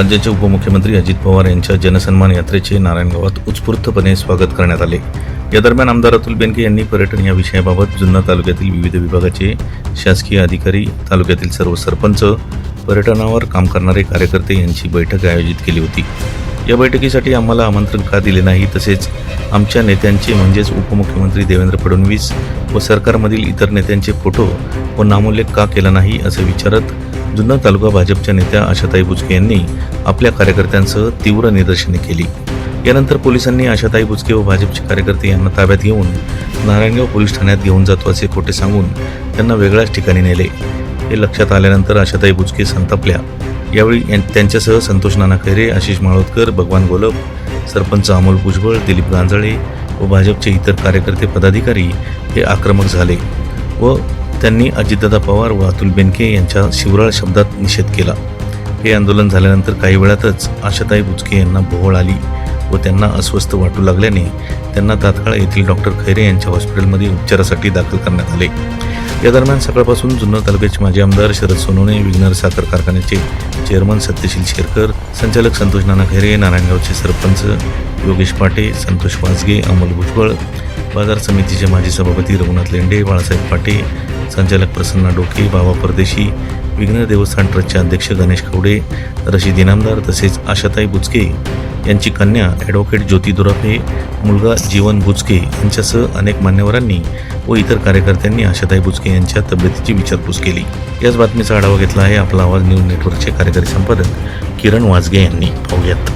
राज्याचे उपमुख्यमंत्री अजित पवार यांच्या जनसन्मान यात्रेचे नारायणगावात उत्स्फूर्तपणे स्वागत करण्यात आले. या दरम्यान आमदार अतुल बेनके यांनी पर्यटन या विषयाबाबत जुन्नर तालुक्यातील विविध विभागाचे शासकीय अधिकारी तालुक्यातील सर्व सरपंच पर्यटनावर काम करणारे कार्यकर्ते यांची बैठक आयोजित केली होती. या बैठकीसाठी आम्हाला आमंत्रण का दिले नाही तसेच आमच्या नेत्यांचे म्हणजेच उपमुख्यमंत्री देवेंद्र फडणवीस व सरकारमधील इतर नेत्यांचे फोटो व नामोल्लेख का केला नाही असे विचारत जुन्नर तालुका भाजपच्या नेत्या आशाताई बुचके यांनी आपल्या कार्यकर्त्यांसह तीव्र निदर्शने केली. यानंतर पोलिसांनी आशाताई बुचके व भाजपचे कार्यकर्ते यांना ताब्यात घेऊन नारायणगाव पोलीस ठाण्यात घेऊन जातो असे खोटे सांगून त्यांना वेगळ्याच ठिकाणी नेले. हे लक्षात आल्यानंतर आशाताई बुचके संतापल्या. यावेळी यां- त्यांच्यासह संतोष नाना खैरे आशिष माळोदकर भगवान गोलप सरपंच अमोल भुजबळ दिलीप गांजळे व भाजपचे इतर कार्यकर्ते पदाधिकारी हे आक्रमक झाले व त्यांनी अजितदादा पवार व अतुल बेनके यांच्या शिवराळ शब्दात निषेध केला. हे आंदोलन झाल्यानंतर काही वेळातच आशाताई बुचके यांना भोवळ आली व त्यांना अस्वस्थ वाटू लागल्याने त्यांना तात्काळ येथील डॉक्टर खैरे यांच्या हॉस्पिटलमध्ये उपचारासाठी दाखल करण्यात आले. या दरम्यान सकाळपासून जुन्नर तालुक्याचे माजी आमदार शरद सोनवणे विघ्नर साखर कारखान्याचे चेअरमन सत्यशील शेरकर संचालक संतोष नाना खैरे नारायणगावचे सरपंच योगेश पाटे संतोष वाजगे अमोल भुजबळ बाजार समितीचे माजी सभापती रघुनाथ लेंडे बाळासाहेब पाटे संचालक प्रसन्ना डोके बाबा परदेशी विघ्न देवस्थान ट्रस्टचे अध्यक्ष गणेश खवडे रशीद इनामदार तसेच आशाताई बुचके यांची कन्या ॲडव्होकेट ज्योती दुराफे मुलगा जीवन बुचके यांच्यासह अनेक मान्यवरांनी व इतर कार्यकर्त्यांनी आशाताई बुचके यांच्या तब्येतीची विचारपूस केली. याच बातमीचा आढावा घेतला आहे आपला आवाज न्यूज नेटवर्कचे कार्यकारी संपादक किरण वाजगे यांनी. पाहूयात.